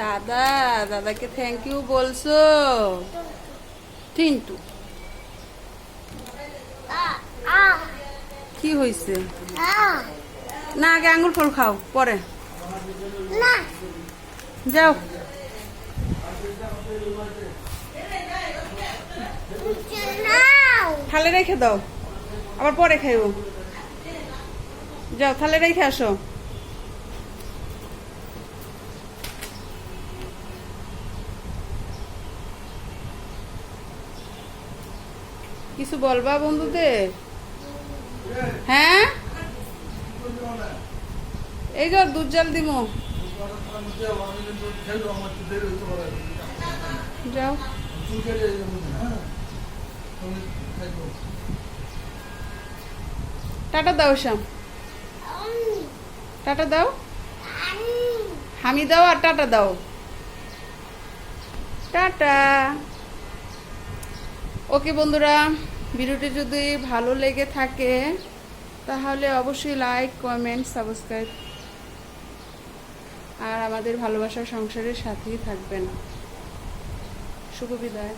দাদা, দাদাকে thank you বলছো? টিন্টু। কি হয়েছে না, আগে আঙ্গুর ফল খাও, পরে। যাও। থালে রেখে দাও, আবার পরে খাইব। যাও, থালে রেখে আসো। কিছু বলবা বন্ধুদের? হ্যাঁ? এই তো দুধ জাল দিমো। যাও। টাটা দাও, শ্যাম। টাটা দাও। হামি দাও আর টাটা দাও। টাটা। ওকে বন্ধুরা, ভিডিওটি যদি ভালো লেগে থাকে, তাহলে অবশ্যই লাইক কমেন্ট সাবস্ক্রাইব আর আমাদের ভালোবাসার সংসারের সাথেই থাকবেন। শুভ বিদায়।